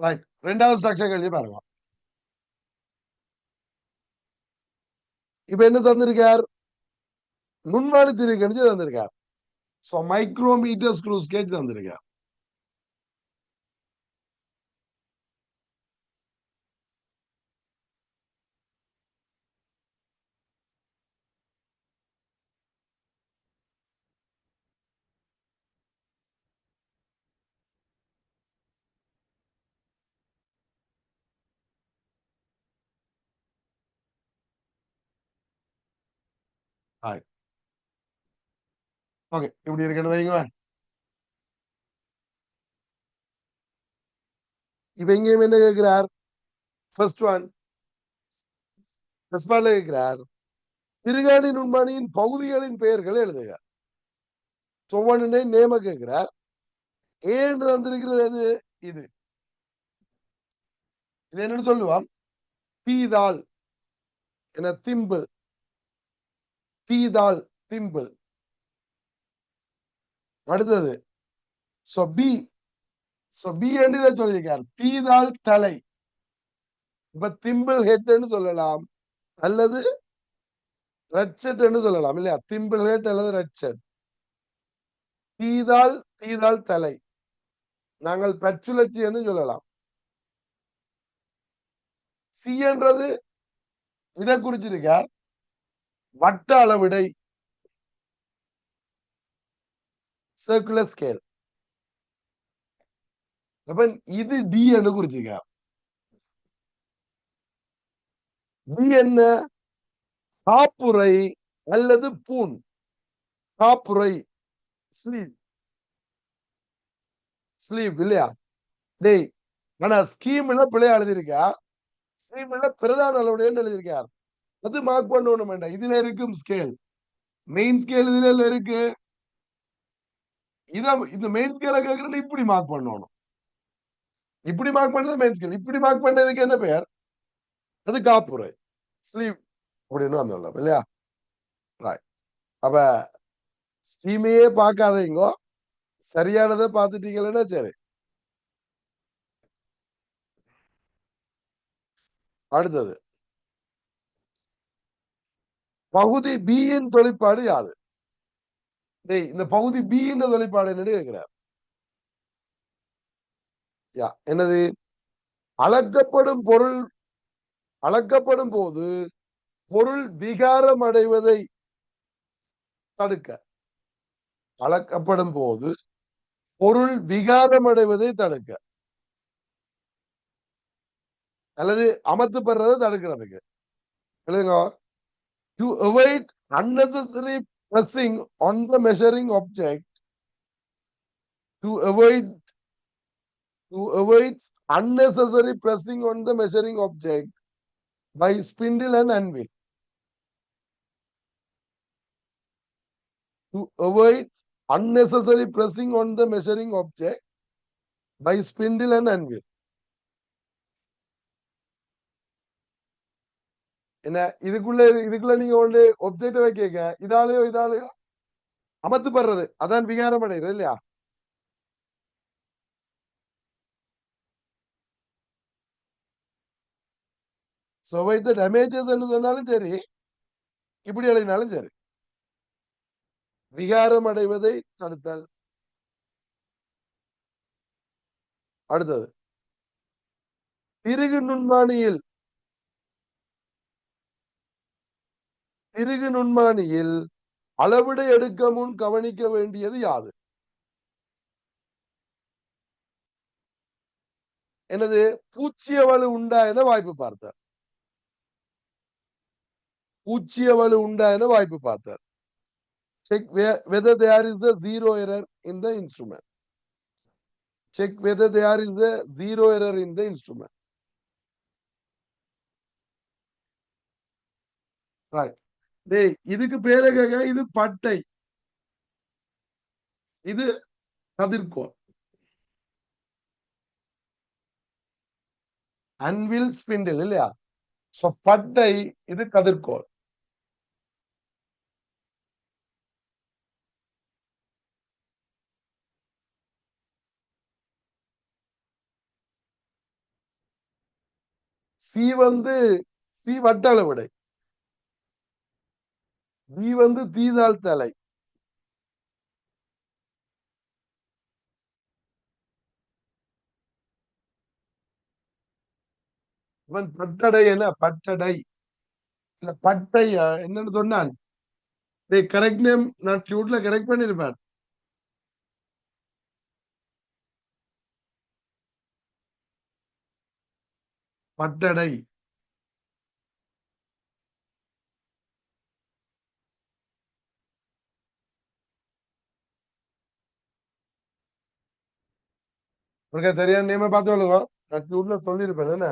Right ரெண்டாவது structure கேள்வி பாருங்க இப்ப என்ன தந்திருக்கார் நுண்மானி திரு கணிச்சு தந்திருக்கார் சோ மைக்ரோமீட்டர் ஸ்க்ரூஸ் கேஜ் தந்திருக்கார் ஓகே இப்படி இருக்குன்னு வைங்க இப்ப இங்கேயும் என்ன கேட்கிறார் ஃபர்ஸ்ட் ஒன் ஃபர்ஸ்ட் பார்ட்ல கேட்கிறார் திருகாணி நுண்மணியின் பகுதிகளின் பெயர்களை எழுதுக ஒவ்வொன்றை நேம கேட்கிறார் ஏன்னு தந்திருக்கிறது எது இது இது என்னன்னு சொல்லுவான் தீதால் என திம்பிள் தீதால் திம்பிள் அடுத்தது சோ பி சோ பி என்று சொல்லியிருக்கார். தீதால் தலை. இப்ப திம்பிள் ஹெட்னு சொல்லலாம். அல்லது ரெட்செட் என்று சொல்லலாம் இல்லையா? திம்பிள் ஹெட் அல்லது ரெட்செட் தீதால் தீதால் தலை. நாங்கள் பச்சுலச்சி என்று சொல்லலாம். சி என்றது இதை குறிச்சிருக்கார். வட்ட அளவிடை சர்க்குலர் ஸ்கேல் இது டி என்று குறிச்சிருக்கார் டி என்ன? காப்புரை அல்லது பூன். காப்புரை ஸ்லீவ் ஸ்லீவ் இல்லையா? டேய் ஆனா ஸ்கீம்ல பிள்ளையா எழுதியிருக்கா? ஸ்கீம்ல பிரதான அளவுடையன்னு எழுதியிருக்கார். அது மார்க் பண்ணணும் வேண்டாம் இதுல இருக்கும் ஸ்கேல் மெயின் ஸ்கேல் இதுல இருக்கு. இத இந்த மெயின் ஸ்கேல கேக்குறது இப்படி மார்க் பண்ணணும். இப்படி மார்க் பண்ணது மெயின் ஸ்கேல் இப்படி மார்க் பண்ணதுக்கு என்ன பெயர்? அது காப்புரை. ஸ்லீவ் அப்படின்னு வந்துள்ளோம் இல்லையா? ரைட் அப்ப ஸ்கீமையே பார்க்காதீங்கோ. சரியானதை பார்த்துட்டீங்கன்னா சரி. அடுத்தது. பகுதி பி யின் தொழிற்பாடு யாது? டேய் இந்த பகுதி பி யின் தொழிற்பாடு என்னன்னு கேட்கிறார் யா என்னது? அளக்கப்படும் பொருள் அளக்கப்படும் போது பொருள் விகாரம் அடைவதை தடுக்க. அளக்கப்படும் போது பொருள் விகாரம் அடைவதை தடுக்க. அல்லது அமர்த்தப்படுறதை தடுக்கிறதுக்கு. எழுதுங்க. to avoid unnecessary pressing on the measuring object to avoid to avoid unnecessary pressing on the measuring object by spindle and anvil. To avoid unnecessary pressing on the measuring object by spindle and anvil. என்ன இதுக்குள்ள இதுக்குள்ள நீங்க ஒன்று object வைக்க இதாலேயோ இதாலேயோ அமர்த்து படுறது அதான் விகாரம் அடைகிறது இல்லையா? ஸோ வைத்த டேமேஜஸ் சொன்னாலும் சரி இப்படி எழுதினாலும் சரி விகாரம் அடைவதை தடுத்தல். அடுத்தது திருகு நுண்மானியில் திருகு நுண்மானியில் அளவிடை எடுக்க முன் கவனிக்க வேண்டியது யாது எனது பூச்சியவலு உண்டா என வாய்ப்பு பார்த்தார் பூச்சியவலு உண்டா என வாய்ப்பு பார்த்தார் check where, whether there is a zero error in the instrument. Check whether there is a zero error in the instrument. Right. டேய் இதுக்கு பேரு கேக்க இது பட்டை. இது கதிர்கோள். அன்வில் ஸ்பிண்டில் இல்லையா? சோ பட்டை இது கதிர்கோள். சி வந்து சி வட்ட அளவுடை தீ வந்து தீதாள் தலை. இவன் பட்டடை என்ன? பட்டடை. இல்ல பட்டை என்னன்னு சொன்னான். கரெக்ட் நேம் நான் டியூட்ல கரெக்ட் பண்ணிருப்பேன். பட்டடை. உனக்கு சரியான நேம பார்த்து சொல்லுங்க. நான் உள்ள சொல்லியிருப்பேன் என்ன?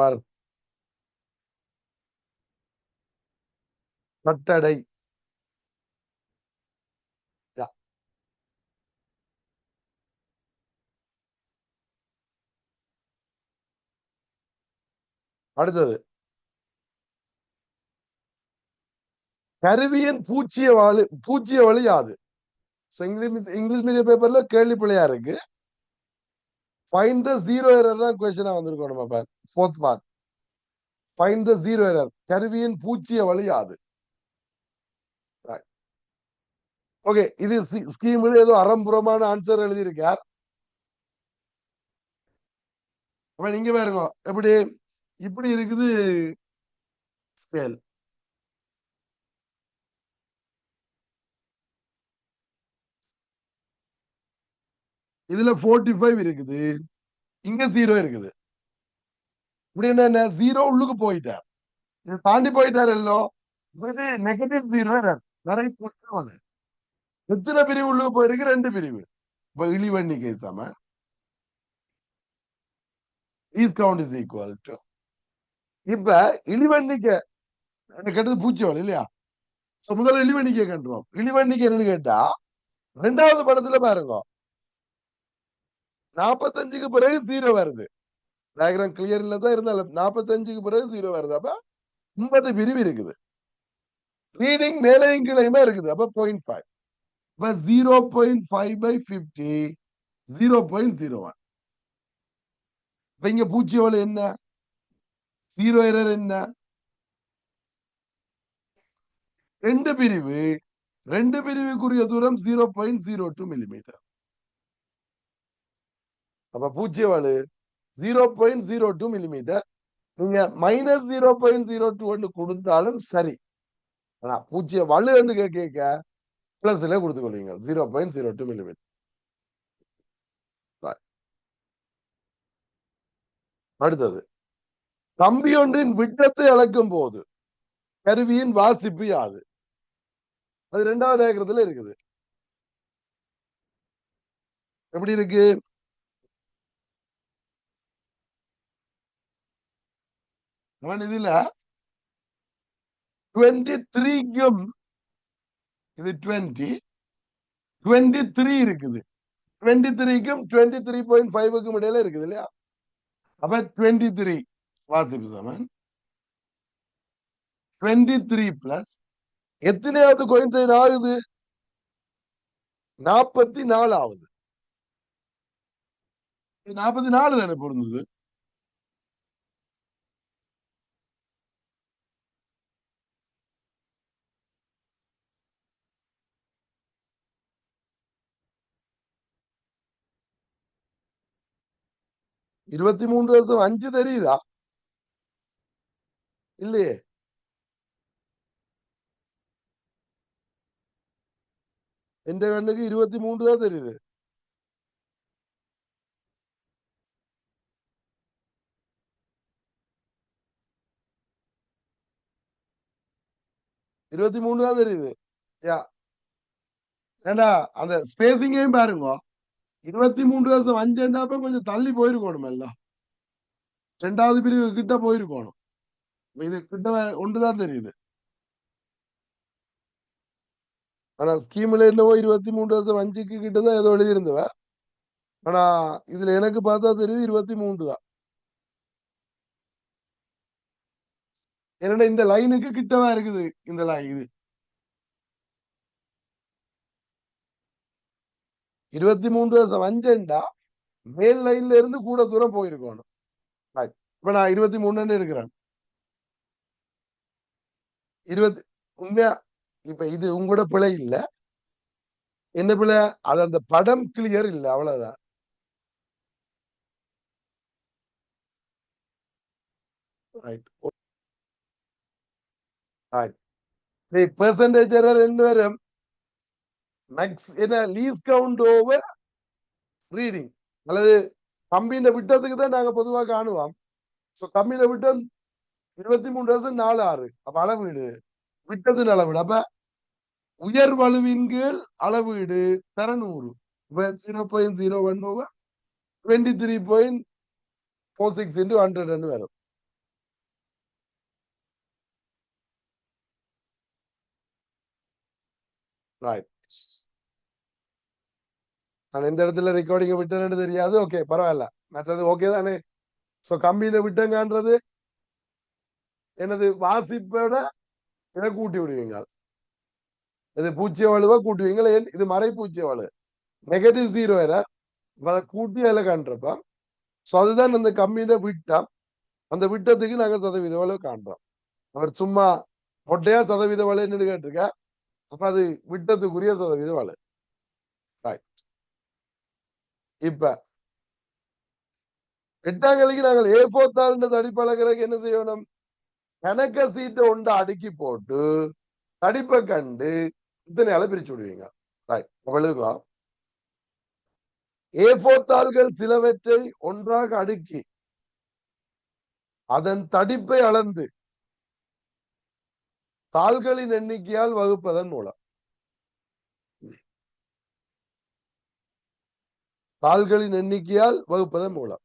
வார் பட்டடை. அடுத்தது. கருவியின் பூச்சிய வழி பூச்சிய வழி யாது? இங்கிலீஷ் இங்கிலீஷ் மீடியம் பேப்பர்ல கேள்வி பிள்ளையா இருக்கு. ஃபைண்ட் த ஜீரோ எரர் தான் கொஸ்டினா வந்திருக்கோம் நம்ம fourth part find the zero error கருவியின் பூச்சிய வழி யாது? ஓகே இது ஸ்கீம்ல ஏதோ அறம்புறமான ஆன்சர் எழுதியிருக்கார். அப்ப நீங்க பாருங்க எப்படி இப்படி இருக்குது ஸ்கேல் இதுல ஃபோர்ட்டி ஃபைவ் இருக்குது. இங்க ஜீரோ இருக்குது. இப்படி என்ன ஜீரோ உள்ளுக்கு போயிட்டார். இது தாண்டி போயிட்டார் இல்லோ நெகட்டிவ் ஜீரோ நிறைய அது எத்தனை பிரிவு உள்ளுக்கு போயிருக்கு? ரெண்டு பிரிவு. இப்ப இழிவண்ணி கேசாம ஆம. கவுண்ட் இஸ் ஈக்குவல் டு இப்ப இழிவண்ணிக்க கேட்டது? பூச்சிவள் இல்லையா? முதல்ல இழிவண்ணிக்கை கண்டுவோம். இழிவண்ணிக்கு என்னன்னு கேட்டா ரெண்டாவது படத்துல பாருங்க. நாற்பத்தஞ்சுக்கு பிறகு ஜீரோ வருது. டயக்ராம் கிளியர் தான் இருந்தாலும் நாற்பத்தஞ்சுக்கு பிறகு ஜீரோ வருது. அப்ப ஐம்பது பிரிவு இருக்குது. ரீடிங் மேலையும் கீழையுமே இருக்குது. அப்ப பாயிண்ட் ஃபைவ் இப்ப zero point five by fifty zero point zero one இப்ப இங்க பூச்சியோல என்ன? ஜீரோ எரர் என்ன? ரெண்டு பிரிவு. ரெண்டு பிரிவுக்குரிய தூரம் zero point zero two millimetre அப்ப வலு zero point zero two millimetre நீங்க minus zero point zero two ஒன்று கொடுத்தாலும் சரி. ஆனா பூச்சிய வலுன்னு கேட்க பிளஸ்ல கொடுத்துக்கொள்வீங்க. Zero point zero two millimetre அடுத்தது. கம்பி ஒன்றின் விட்டத்தை அளக்கும் போது கருவியின் வாசிப்பு யாது? அது ரெண்டாவது ஏக்கரத்துல இருக்குது. எப்படி இருக்கு? அவன் இதுல டுவெண்ட்டி த்ரீக்கும் இது டுவெண்ட்டி டுவெண்ட்டி த்ரீ இருக்குது. டுவெண்ட்டி த்ரீக்கும் டுவெண்ட்டி த்ரீ பாயிண்ட் ஃபைவுக்கும் இடையில இருக்குது இல்லையா? அப்ப டுவெண்ட்டி த்ரீ வாசிப்பு சமன். டுவெண்ட்டி த்ரீ பிளஸ் எத்தனையாவது கோயின்சைட் ஆகுது? நாற்பத்தி நாலு ஆகுது நாற்பத்தி நாலு தானே பொருந்தது? இருபத்தி மூன்று வருஷம் அஞ்சு தெரியுதா இல்லையே எந்த கண்ணுக்கு இருபத்தி மூன்று தான் தெரியுது இருபத்தி மூணு தான் தெரியுது ஏண்டா அந்த ஸ்பேசிங்கையும் பாருங்க இருபத்தி மூன்று வருஷம் அஞ்சுண்டாப்ப கொஞ்சம் தள்ளி போயிருக்கணும் எல்லாம் ரெண்டாவது பிரிவு கிட்ட போயிருக்கணும் இது கிட்ட ஒன்றுதான் தெரியுது ஆனா ஸ்கீம்ல என்னவோ இருபத்தி மூன்று வருஷம் அஞ்சுக்கு கிட்டதான் ஏதோ எழுதியிருந்தவ ஆனா இதுல எனக்கு பார்த்தா தெரியுது இருபத்தி மூன்று தான் என்னடா இந்த லைனுக்கு கிட்டவா இருக்குது இந்த லைன் இது இருபத்தி மூன்று தசம் அஞ்சுண்டா மேல் லைன்ல இருந்து கூட தூரம் போயிருக்கணும். இப்ப நான் இருபத்தி மூணுன்னு எடுக்கிறேன் இருபத்தி உண்மையா? இப்ப இது உங்களோட பிழை இல்ல. என்ன பிழை? அது அந்த படம் கிளியர் இல்ல அவ்வளவுதான். ரைட் ரைட் பெர்சன்டேஜ் ரெண்டு பேரும். நெக்ஸ்ட் என்ன லீஸ் கவுண்ட் ஓவர் ரீடிங் அல்லது கம்பியில விட்டதுக்கு தான் நாங்க பொதுவாக காணுவோம். ஸோ கம்பியில விட்டம் இருபத்தி மூணு வருஷம் நாலு ஆறு. அப்ப அளவீடு. விட்டது அளவீடு. அப்ப உயர் வலுவின் கீழ் அளவீடு தரநூறு zero point zero one over twenty three point four six into hundred வரும். ரைட் நான் எந்த இடத்துல ரெக்கார்டிங்க விட்டேன்னு தெரியாது. ஓகே பரவாயில்ல. மற்றது ஓகே தானே. ஸோ கம்பியில விட்டங்கன்றது எனது வாசிப்போட இதை கூட்டி விடுவீங்க. இது பூச்சிய வலுவா கூட்டுவீங்க இது மறை பூச்சிய வலு. நெகட்டிவ் ஜீரோ வேற. அதை கூட்டி அதில் காண்றப்ப ஸோ அதுதான் அந்த கம்மியில விட்டம். அந்த விட்டத்துக்கு நாங்க சதவீத வலு காண்றோம். அவர் சும்மா மொட்டையா சதவீத வலுன்னு கேட்டிருக்க அப்ப அது விட்டத்துக்குரிய சதவீத வலு ரைட் இப்ப எட்டாம் நாங்கள் ஏ போத்தாள்ன்ற அடிப்பழகிறதுக்கு என்ன செய்யணும்? கணக்க சீட்டை ஒன்று அடுக்கி போட்டு தடிப்பை கண்டு இத்தனை அளவு பிரிச்சு விடுவீங்க. ரைட் எழுதுவா ஏ போத்தாள்கள் சிலவற்றை ஒன்றாக அடுக்கி அதன் தடிப்பை அளந்து தாள்களின் எண்ணிக்கையால் வகுப்பதன் மூலம். தாள்களின் எண்ணிக்கையால் வகுப்பதன் மூலம்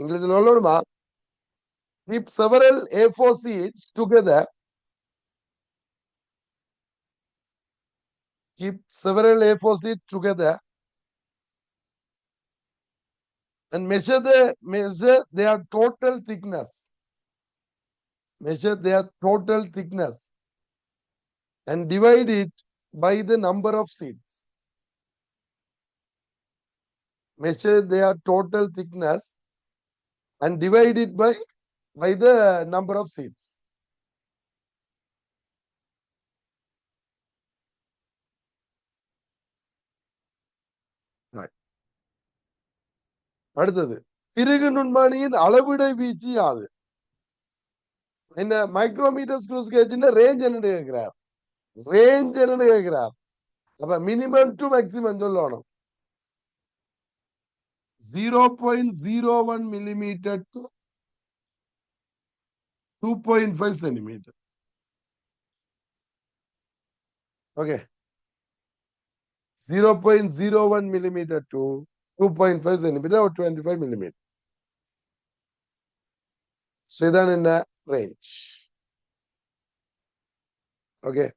இங்கிலீஷ்ல சொல்லணுமா keep several A4 sheets together. Keep several A4 sheets together and measure the measure their total thickness. Measure their total thickness and divide it by the number of seats. Measure their total thickness and divide it by by the number of seeds. Right. அடுத்தது திருகு நுண்மானியின் அளவிடை வீச்சு யாது என்ன micrometre screw கேஜின் range என்ன கேட்கிறார் range என்ன கேட்கிறார் அப்ப மினிமம் டு மேக்சிமம் சொல்லணும் 0.01 millimeter to 2.5 centimeter. Okay. 0.01 millimeter to 2.5 centimeter or 25 millimeter. So, then in the range. Okay.